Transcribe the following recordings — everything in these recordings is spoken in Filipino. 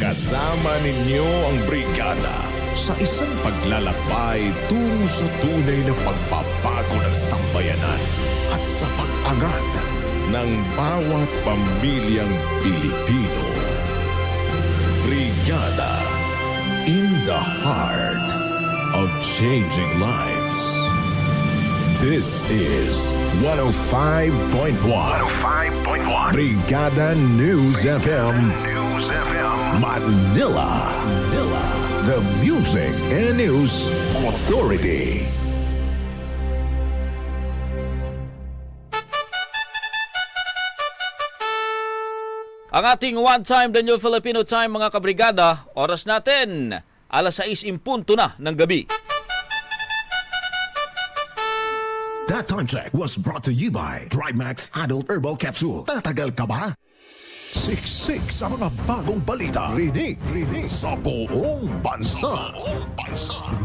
Kasama ninyo ang brigada sa isang paglalakbay tungo sa tunay na pagbabago ng sambayanan at sa pag-angat ng bawat pamilyang Pilipino. Brigada in the heart of changing lives. This is 105.1 105.1 Brigada News FM News. Manila. Manila. The Music and News Authority. Ang ating one-time The New Filipino Time mga kabrigada, oras natin, alas 6 impunto na ng gabi. That time check was brought to you by Trimax Adult Herbal Capsule. Tatagal ka ba? Siksik sa mga bagong balita. Rinig, rinig sa buong bansa.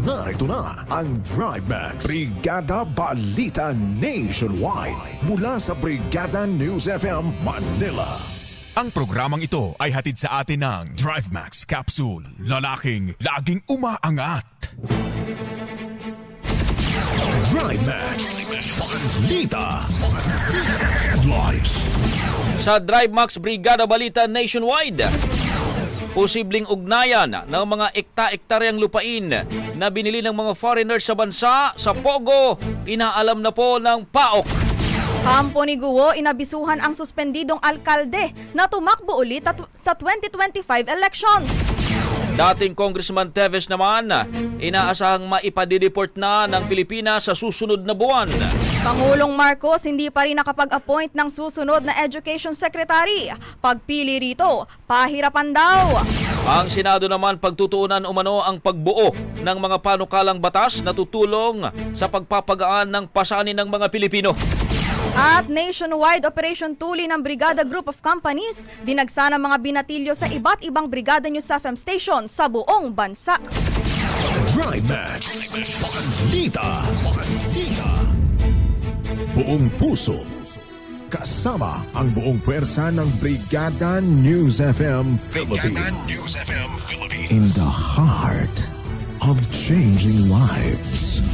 Narito na ang Trimax Brigada Balita Nationwide mula sa Brigada News FM Manila. Ang programang ito ay hatid sa atin ng Drive Max Capsule. Lalaking laging umaangat. Trimax Balita Headlines. Sa DriveMax Brigada Balita Nationwide, posibleng ugnayan ng mga ekta-ektaryang lupain na binili ng mga foreigners sa bansa sa Pogo, inaalam na po ng PAOK. Kampo ni Guo, inabisuhan ang suspendidong alkalde na tumakbo ulit sa 2025 elections. Dating Congressman Teves naman, inaasahang maipadideport na ng Pilipinas sa susunod na buwan. Pangulong Marcos hindi pa rin nakapag-appoint ng susunod na Education Secretary. Pagpili rito, pahirapan daw. Ang Senado naman pagtutuunan umano ang pagbuo ng mga panukalang batas na tutulong sa pagpapagaan ng pasanin ng mga Pilipino. At nationwide operation tuli ng Brigada Group of Companies, dinagsa ng mga binatilyo sa iba't ibang Brigada News FM station sa buong bansa. Trimax Balita Balita Buong puso. Kasama ang buong pwersa ng Brigada News FM Philippines. FM Philippines. In the heart of changing lives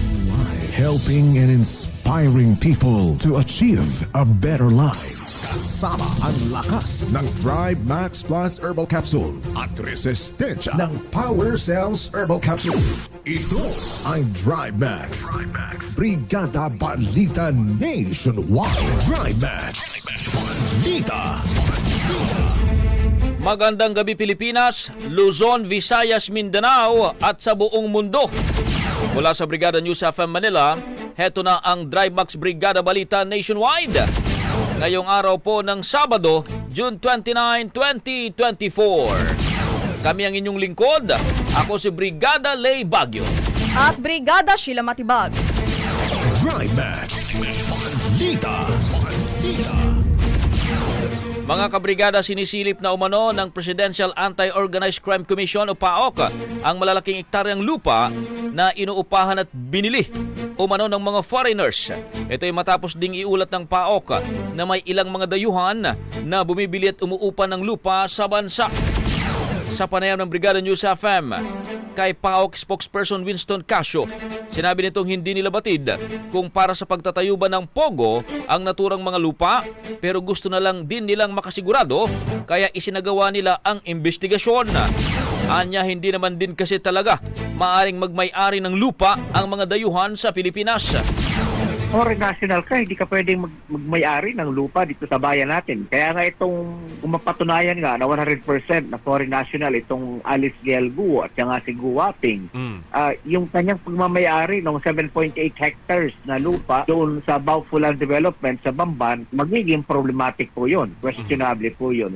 Helping and inspiring people to achieve a better life Kasama ang lakas ng Thrive Max Plus Herbal Capsule at resistensya ng Power Cells Herbal Capsule. Ito ang Thrive Max. Brigada Balita Nationwide. Thrive Max. Balita. Magandang gabi Pilipinas, Luzon, Visayas, Mindanao at sa buong mundo. Mula sa Brigada News FM Manila, heto na ang DriveMax Brigada Balita Nationwide. Ngayong araw po ng Sabado, June 29, 2024. Kami ang inyong lingkod. Ako si Brigada Lay Bagyo. At Brigada Sheila Matibag. Thrive Max. Balita. Mga kabrigada sinisilip na umano ng Presidential Anti-Organized Crime Commission o PAOK ang malalaking ektaryang lupa na inuupahan at binili umano ng mga foreigners. Ito ay matapos ding iulat ng PAOK na may ilang mga dayuhan na bumibili at umuupa ng lupa sa bansa. Sa panayam ng Brigada News FM, kay PAOK spokesperson Winston Casio, sinabi nitong hindi nila batid kung para sa pagtatayo ba ng Pogo ang naturang mga lupa pero gusto na lang din nilang makasigurado kaya isinagawa nila ang investigasyon. Anya hindi naman din kasi talaga maaring magmay-ari ng lupa ang mga dayuhan sa Pilipinas. Foreign national ka, hindi ka pwedeng mag, magmay-ari ng lupa dito sa bayan natin. Kaya nga itong kung mapatunayan nga na 100% na foreign national itong Alice Guo at saka si Guo Waping, ah, yung kanyang pagmamayari ng 7.8 hectares na lupa doon sa Baufulan Development sa Bamban, magiging problematic po yun. Questionable po yun.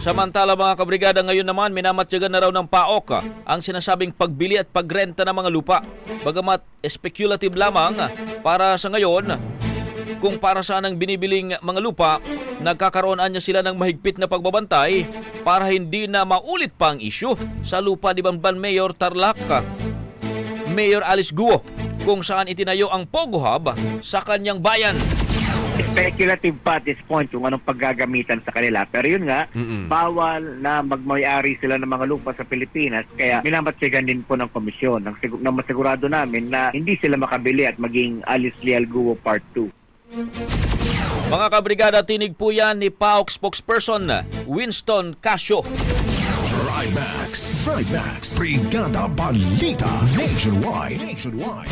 Samantala mga kabrigada ngayon naman minamatyagan na raw ng PAOK ang sinasabing pagbili at pagrenta ng mga lupa. Bagamat speculative lamang para sa ngayon, kung para saan ang binibiling mga lupa, nagkakaroon niya sila ng mahigpit na pagbabantay para hindi na maulit pa ang isyu sa lupa ni Bamban Mayor Tarlac. Mayor Alice Guo kung saan itinayo ang Pogo Hub sa kanyang bayan. Speculative pa at this point kung anong paggagamitan sa kanila. Pero yun nga, bawal na magmayari sila ng mga lupa sa Pilipinas. Kaya minamatsigan din po ng komisyon nang, sigu- nang masigurado namin na hindi sila makabili at maging Alice Leal Guo Part 2. Mga kabrigada, tinig po yan ni PAOK spokesperson Winston Casio. Trimax. Trimax. Brigada Balita. Nationwide. Nationwide.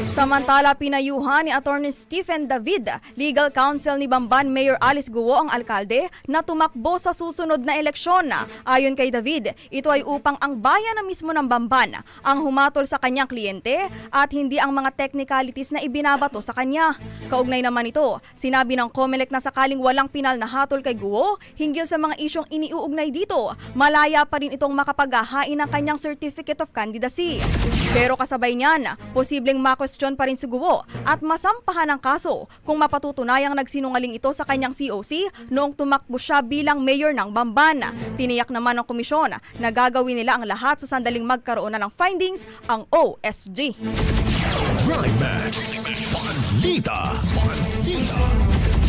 Samantala, pinayuhan ni Attorney Stephen David, legal counsel ni Bamban Mayor Alice Guo ang alkalde na tumakbo sa susunod na eleksyon. Ayon kay David, ito ay upang ang bayan na mismo ng Bamban ang humatol sa kanyang kliyente at hindi ang mga technicalities na ibinabato sa kanya. Kaugnay naman ito, sinabi ng COMELEC na sakaling walang pinal na hatol kay Guo hinggil sa mga isyong iniuugnay dito, malaya pa rin itong makapaghahain ng kanyang Certificate of Candidacy. Pero kasabay niyan, posibleng makwestiyon pa rin si Guo at masampahan ng kaso kung mapatutunayang nagsinungaling ito sa kanyang COC noong tumakbo siya bilang mayor ng Bamban. Tiniyak naman ng komisyon na gagawin nila ang lahat sa sandaling magkaroon na ng findings ang OSG. Trimax. Balita. Balita.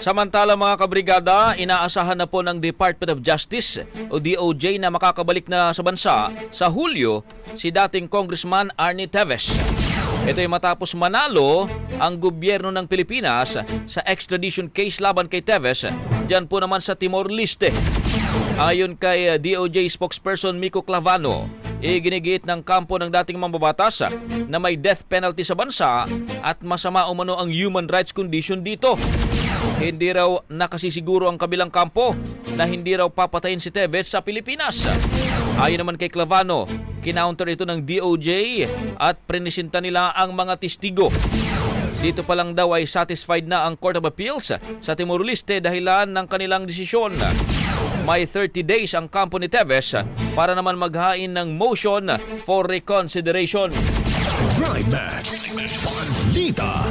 Samantala mga kabrigada, inaasahan na po ng Department of Justice o DOJ na makakabalik na sa bansa sa Hulyo si dating Congressman Arnie Teves. Ito ay matapos manalo ang gobyerno ng Pilipinas sa extradition case laban kay Teves dyan po naman sa Timor-Leste. Ayon kay uh, DOJ spokesperson Miko Clavano, iginigiit ng kampo ng dating mambabatas na may death penalty sa bansa at masama umano ang human rights condition dito. Hindi raw nakasisiguro ang kabilang kampo na hindi raw papatayin si Tevez sa Pilipinas. Ayon naman kay Clavano, kinounter ito ng DOJ at prinisinta nila ang mga testigo. Dito pa lang daw ay satisfied na ang Court of Appeals sa Timor-Leste dahilan ng kanilang desisyon. May 30 days ang kampo ni Tevez para naman maghain ng motion for reconsideration. Trimax. Balita.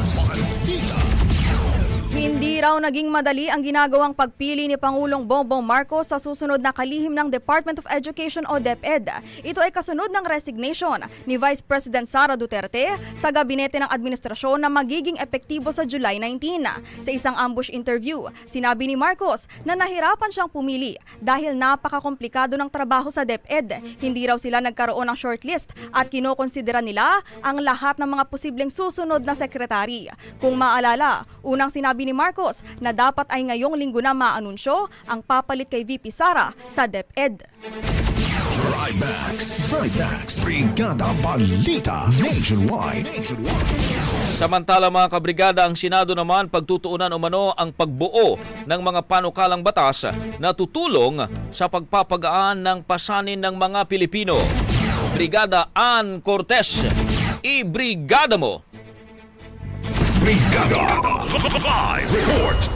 Raw naging madali ang ginagawang pagpili ni Pangulong Bongbong Marcos sa susunod na kalihim ng Department of Education o DepEd. Ito ay kasunod ng resignation ni Vice President Sara Duterte sa gabinete ng administrasyon na magiging epektibo sa July 19. Sa isang ambush interview, sinabi ni Marcos na nahirapan siyang pumili dahil napakakomplikado ng trabaho sa DepEd. Hindi raw sila nagkaroon ng shortlist at kinokonsidera nila ang lahat ng mga posibleng susunod na sekretary. Kung maalala, unang sinabi ni Marcos na dapat ay ngayong linggo na maanunsyo ang papalit kay VP Sara sa DepEd. Trimax. Trimax. Brigada Balita. Nationwide. Samantala mga kabrigada, ang Senado naman pagtutuunan umano ang pagbuo ng mga panukalang batas na tutulong sa pagpapagaan ng pasanin ng mga Pilipino. Brigada Ann Cortez, i-brigada mo! Brigada. Live report.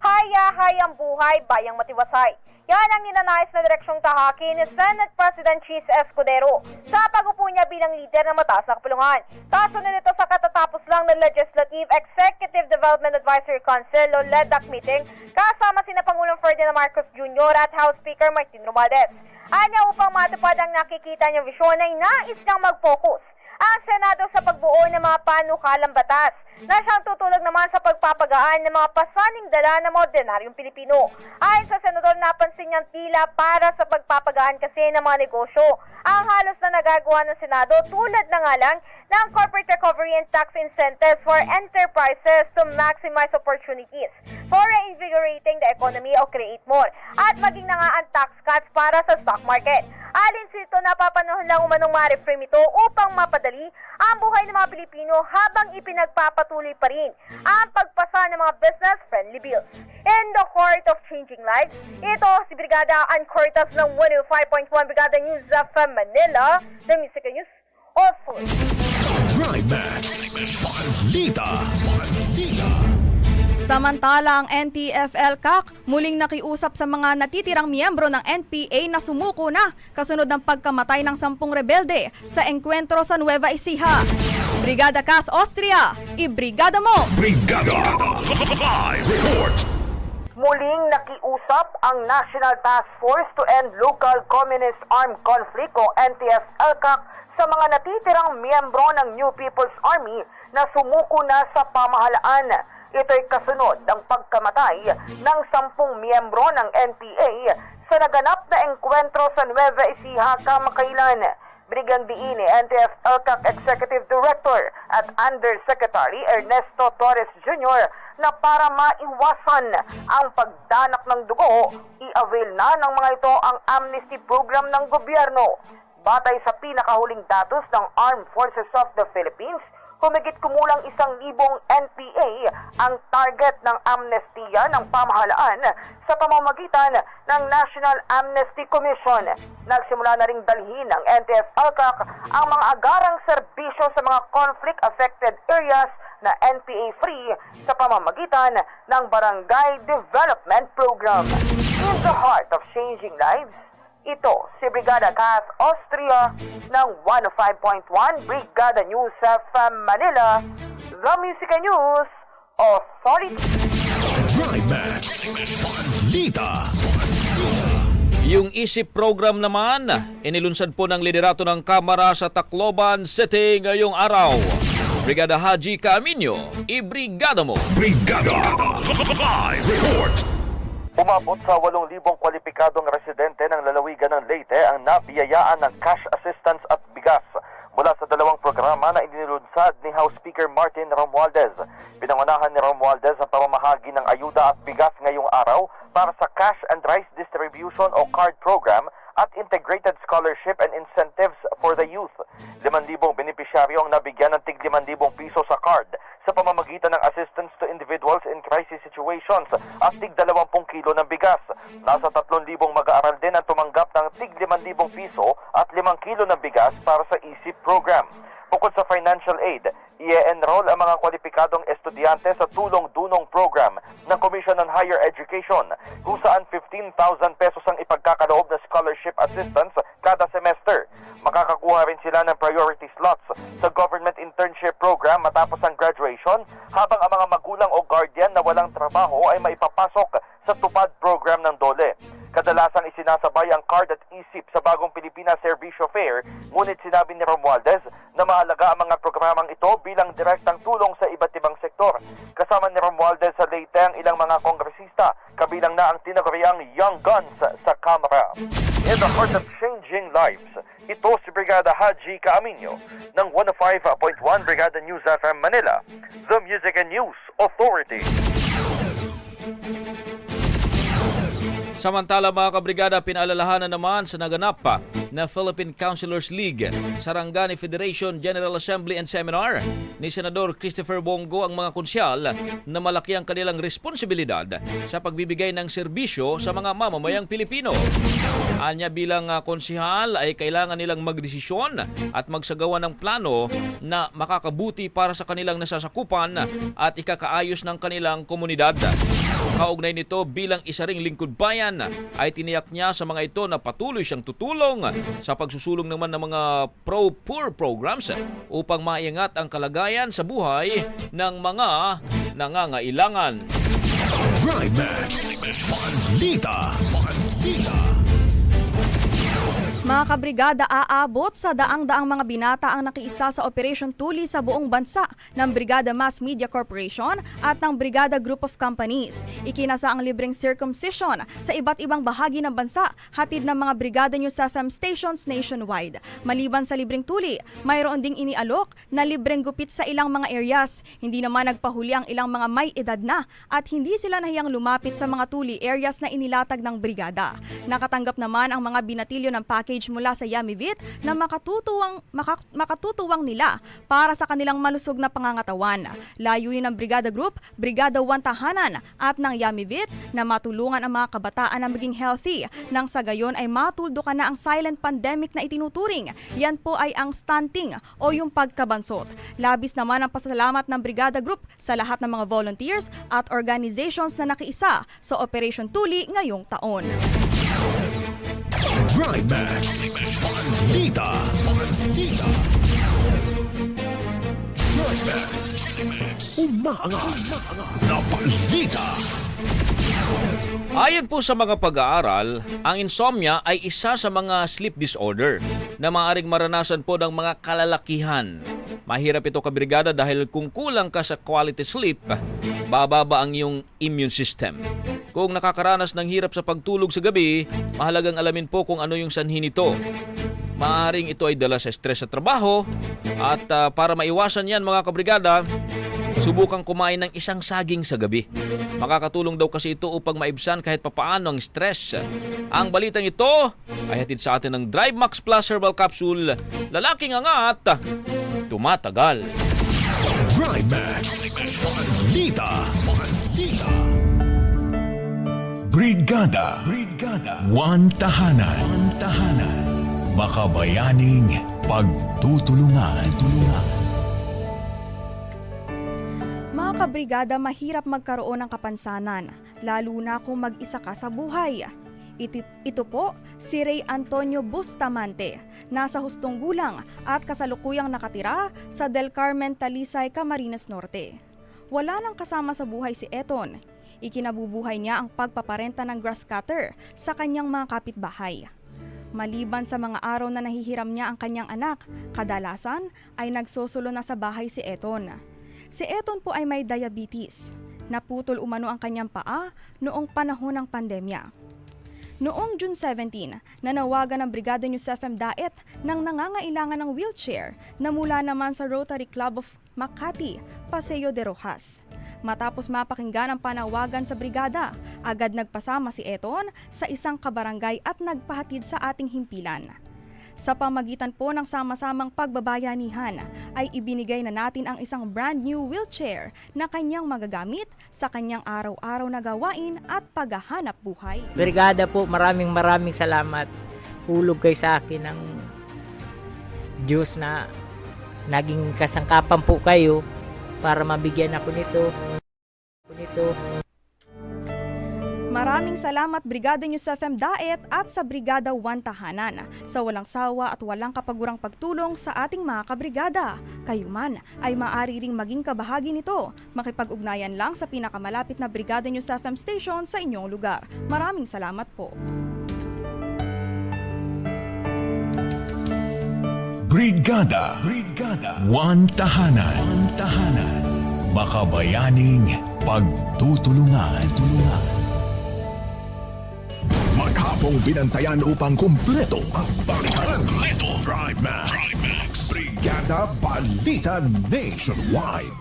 Hayahay ang buhay, bayang matiwasay. Yan ang ninanais na direksyong tahaki ni Senate President Cheese Escudero sa pagupo niya bilang leader ng mataas na kapulungan. Kasunod nito sa katatapos lang ng Legislative Executive Development Advisory Council o LEDAC meeting kasama sina Pangulong Ferdinand Marcos Jr. at House Speaker Martin Romualdez. Anya upang matupad ang nakikita niyang visyon ay nais niyang mag-focus ang Senado sa pagbuo ng mga panukalang batas na siyang tutulog naman sa pagpapagaan ng mga pasaning dala ng ordinaryong Pilipino. Ayon sa Senador, napansin niyang tila para sa pagpapagaan kasi ng mga negosyo ang halos na nagagawa ng Senado tulad na nga lang ng corporate recovery and tax incentives for enterprises to maximize opportunities for reinvigorating the economy o create more at maging na nga ang tax cuts para sa stock market. Alin sito napapanahon lang umanong ma-reframe ito upang mapadali ang buhay ng mga Pilipino habang ipinagpapatuloy pa rin ang pagpasa ng mga business-friendly bills. In the heart of changing lives, ito si Brigada Ann Cortas ng 105.1 Brigada News of Manila, the Music News of Food. Trimax. Balita. Balita. Samantala, ang NTFL-CAC muling nakiusap sa mga natitirang miyembro ng NPA na sumuko na kasunod ng pagkamatay ng sampung rebelde sa engkwentro sa Nueva Ecija. Brigada Kath Austria, ibrigada mo! Brigada. Live report. Muling nakiusap ang National Task Force to End Local Communist Armed Conflict o NTF-ELCAC sa mga natitirang miyembro ng New People's Army na sumuko na sa pamahalaan. Ito'y kasunod ng pagkamatay ng sampung miyembro ng NPA sa naganap na engkwentro sa Nueva Ecija kamakailan. Binigyang diin ni NTF LCAC Executive Director at Undersecretary Ernesto Torres Jr. na para maiwasan ang pagdanak ng dugo, i-avail na ng mga ito ang amnesty program ng gobyerno. Batay sa pinakahuling datos ng Armed Forces of the Philippines, humigit kumulang isang libong NPA ang target ng amnestiya ng pamahalaan sa pamamagitan ng National Amnesty Commission. Nagsimula na ring dalhin ng NTF ALCAC ang mga agarang serbisyo sa mga conflict-affected areas na NPA-free sa pamamagitan ng Barangay Development Program. In the heart of changing lives, ito si Brigada Cass Austria ng 105.1 Brigada News FM Manila, The Music and News Authority. Trimax. Balita. Yung isip program naman, inilunsad po ng liderato ng Kamara sa Tacloban City ngayong araw. Brigada Haji Caaminyo, ibrigada mo! Brigada. Live report. Umabot sa 8,000 kwalipikadong residente ng lalawigan ng Leyte ang nabiyayaan ng cash assistance at bigas mula sa dalawang programa na inilunsad ni House Speaker Martin Romualdez. Pinangunahan ni Romualdez ang pamamahagi ng ayuda at bigas ngayong araw para sa Cash and Rice Distribution o CARD program at Integrated Scholarship and Incentives for the Youth. 5,000 benepisyaryo ang nabigyan ng tig 5,000 piso sa card sa pamamagitan ng assistance to individuals in crisis situations at tig 20 kilo ng bigas. Nasa 3,000 mag-aaral din ang tumanggap ng tig 5,000 piso at 5 kilo ng bigas para sa ESIP program. Bukod sa financial aid, i-enroll ang mga kwalipikadong estudyante sa tulong-dunong program ng Commission on Higher Education kung saan 15,000 pesos ang ipagkakaloob na scholarship assistance kada semester. Makakakuha rin sila ng priority slots sa government internship program matapos ang graduation habang ang mga magulang o guardian na walang trabaho ay maipapasok sa tupad program ng DOLE. Kadalasang isinasabay ang card at isip sa bagong Pilipinas Servisyo Fair, ngunit sinabi ni Romualdez na mahalaga ang mga programang ito bilang direktang tulong sa iba't ibang sektor. Kasama ni Romualdez sa Leyte ang ilang mga kongresista, kabilang na ang tinaguriang Young Guns sa Kamara. In the heart of changing lives, ito si Brigada Haji Caaminyo ng 105.1 Brigada News FM Manila, The Music and News Authority. Samantala mga kabrigada, pinaalalahanan naman sa naganap na Philippine Councilors League Sarangani Federation General Assembly and Seminar ni Senador Christopher Bongo ang mga konsyal na malaki ang kanilang responsibilidad sa pagbibigay ng serbisyo sa mga mamamayang Pilipino. Anya bilang uh, konsihal ay kailangan nilang magdesisyon at magsagawa ng plano na makakabuti para sa kanilang nasasakupan at ikakaayos ng kanilang komunidad. Kaugnay nito bilang isa ring lingkod bayan ay tiniyak niya sa mga ito na patuloy siyang tutulong sa pagsusulong naman ng mga pro-poor programs upang maiangat ang kalagayan sa buhay ng mga nangangailangan. Trimax. Balita. Balita. Mga kabrigada, aabot sa daang-daang mga binata ang nakiisa sa Operation Tuli sa buong bansa ng Brigada Mass Media Corporation at ng Brigada Group of Companies. Ikinasa ang libreng circumcision sa iba't ibang bahagi ng bansa, hatid ng mga Brigada News FM stations nationwide. Maliban sa libreng tuli, mayroon ding inialok na libreng gupit sa ilang mga areas. Hindi naman nagpahuli ang ilang mga may edad na at hindi sila nahiyang lumapit sa mga tuli areas na inilatag ng brigada. Nakatanggap naman ang mga binatilyo ng package mula sa Yamivit na makatutuwang, maka- makatutuwang nila para sa kanilang malusog na pangangatawan. Layunin ng Brigada Group, Brigada 1 Tahanan at ng Yamivit na matulungan ang mga kabataan na maging healthy nang sa gayon ay matuldukan na ang silent pandemic na itinuturing. Yan po ay ang stunting o yung pagkabansot. Labis naman ang pasalamat ng Brigada Group sa lahat ng mga volunteers at organizations na nakiisa sa Operation Tuli ngayong taon. Trimax. Balita. Balita. Trimax. Umaangat. Na balita. Ayon po sa mga pag-aaral, ang insomnia ay isa sa mga sleep disorder na maaaring maranasan po ng mga kalalakihan. Mahirap ito kabrigada dahil kung kulang ka sa quality sleep, bababa ang iyong immune system. Kung nakakaranas ng hirap sa pagtulog sa gabi, mahalagang alamin po kung ano yung sanhi nito. Maaring ito ay dala sa stress sa trabaho at ah, para maiwasan yan mga kabrigada, subukan kumain ng isang saging sa gabi. Makakatulong daw kasi ito upang maibsan kahit papaano ang stress. Ang balitang ito ay hatid sa atin ng Drive Max Plus Herbal Capsule. Lalaking angat, tumatagal. Drive Max. Balita. Balita. Brigada. Brigada. One tahanan. One tahanan. Makabayaning pagtutulungan. Tulungan. Mga kabrigada, mahirap magkaroon ng kapansanan, lalo na kung mag-isa ka sa buhay. Ito, ito po si Ray Antonio Bustamante, nasa hustong gulang at kasalukuyang nakatira sa Del Carmen, Talisay, Camarines Norte. Wala nang kasama sa buhay si Eton. Ikinabubuhay niya ang pagpaparenta ng grass cutter sa kanyang mga kapitbahay. Maliban sa mga araw na nahihiram niya ang kanyang anak, kadalasan ay nagsusulo na sa bahay si Eton. Si Eton po ay may diabetes. Naputol umano ang kanyang paa noong panahon ng pandemya. Noong June 17, nanawagan ng Brigada News FM Daet ng nangangailangan ng wheelchair na mula naman sa Rotary Club of Makati, Paseo de Rojas. Matapos mapakinggan ang panawagan sa brigada, agad nagpasama si Eton sa isang kabarangay at nagpahatid sa ating himpilan. Sa pamagitan po ng sama-samang pagbabayanihan ay ibinigay na natin ang isang brand new wheelchair na kanyang magagamit sa kanyang araw-araw na gawain at paghahanap buhay. Brigada po, maraming maraming salamat. Hulog kay sa akin ng Diyos na naging kasangkapan po kayo para mabigyan ako nito. nito. Maraming salamat Brigada News FM Daet at sa Brigada 1 Tahanan sa walang sawa at walang kapagurang pagtulong sa ating mga kabrigada. Kayo man ay maaari ring maging kabahagi nito. Makipag-ugnayan lang sa pinakamalapit na Brigada News FM station sa inyong lugar. Maraming salamat po. Brigada. Brigada. One tahanan. One tahanan. Makabayaning pagtutulungan. Tulungan. Maghapong binantayan upang kumpleto ang balitan. Kompleto. Drive Max. Brigada Balita Nationwide.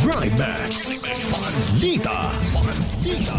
Drive Max. Balita. Balita.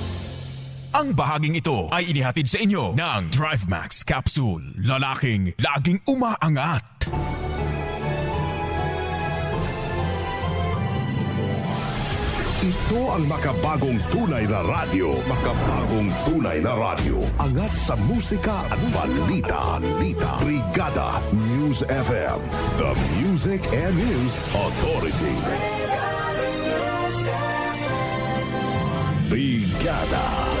Ang bahaging ito ay inihatid sa inyo ng Drive Max Capsule. Lalaking laging umaangat. Ito ang makabagong tunay na radyo. Makabagong tunay na radyo. Angat sa musika at balita. balita. Brigada News FM. The Music and News Authority. Brigada